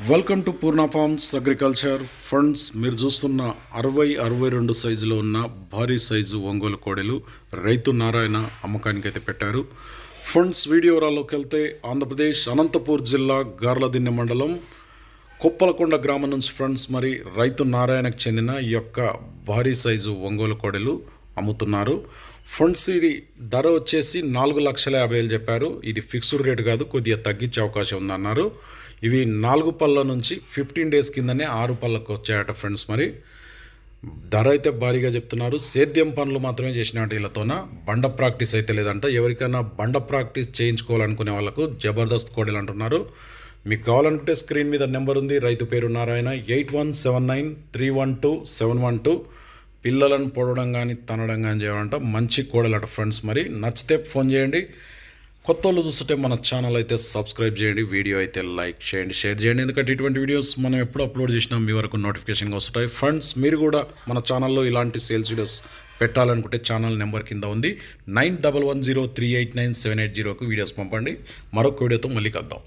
Welcome to Purna farms agriculture funds మీరు చూస్తున్న అరవై అరవై రెండు సైజులో ఉన్న భారీ సైజు ఒంగోలు కోడెలు రైతు నారాయణ అమ్మకానికి అయితే పెట్టారు ఫండ్స్ వీడియోరాలోకి వెళ్తే ఆంధ్రప్రదేశ్ అనంతపూర్ జిల్లా గార్లదిన్నె మండలం కుప్పలకొండ గ్రామం నుంచి ఫ్రెండ్స్ మరి రైతు నారాయణకు చెందిన ఈ యొక్క భారీ సైజు ఒంగోలు కోడెలు అమ్ముతున్నారు. ఫండ్స్ ఇది ధర వచ్చేసి నాలుగు లక్షల యాభై వేలు చెప్పారు. ఇది ఫిక్స్డ్ రేట్ కాదు కొద్దిగా తగ్గించే అవకాశం ఉందన్నారు. ఇవి నాలుగు పళ్ళ నుంచి ఫిఫ్టీన్ డేస్ కిందనే ఆరు పళ్ళకు వచ్చాయట ఫ్రెండ్స్ మరి. ధర అయితే భారీగా చెప్తున్నారు. సేద్యం పనులు మాత్రమే చేసినట్టు వీళ్ళతోన. బండ ప్రాక్టీస్ అయితే లేదంట. ఎవరికైనా బండ ప్రాక్టీస్ చేయించుకోవాలనుకునే వాళ్ళకు జబర్దస్త్ కోడలు అంటున్నారు. మీకు కావాలనుకుంటే స్క్రీన్ మీద నెంబర్ ఉంది. రైతు పేరు Narayana eight one seven nine three one two seven one two. పిల్లలను పొడవడం కానీ తనడం కానీ చేయాలంట మంచి కోడలట ఫ్రెండ్స్ మరి. నచ్చితే ఫోన్ చేయండి. కొత్త వాళ్ళు చూస్తుంటే మన ఛానల్ అయితే సబ్స్క్రైబ్ చేయండి. వీడియో అయితే లైక్ చేయండి. షేర్ చేయండి. ఎందుకంటే ఇటువంటి వీడియోస్ మనం ఎప్పుడు అప్లోడ్ చేసినా మీ వరకు నోటిఫికేషన్గా వస్తాయి ఫ్రెండ్స్ మీరు కూడా మన ఛానల్లో ఇలాంటి సేల్స్ వీడియోస్ పెట్టాలనుకుంటే ఛానల్ నెంబర్ కింద ఉంది. Nine double one zero three eight nine seven eight జీరోకి వీడియోస్ పంపండి. మరొక వీడియోతో మళ్ళీ కలుద్దాం.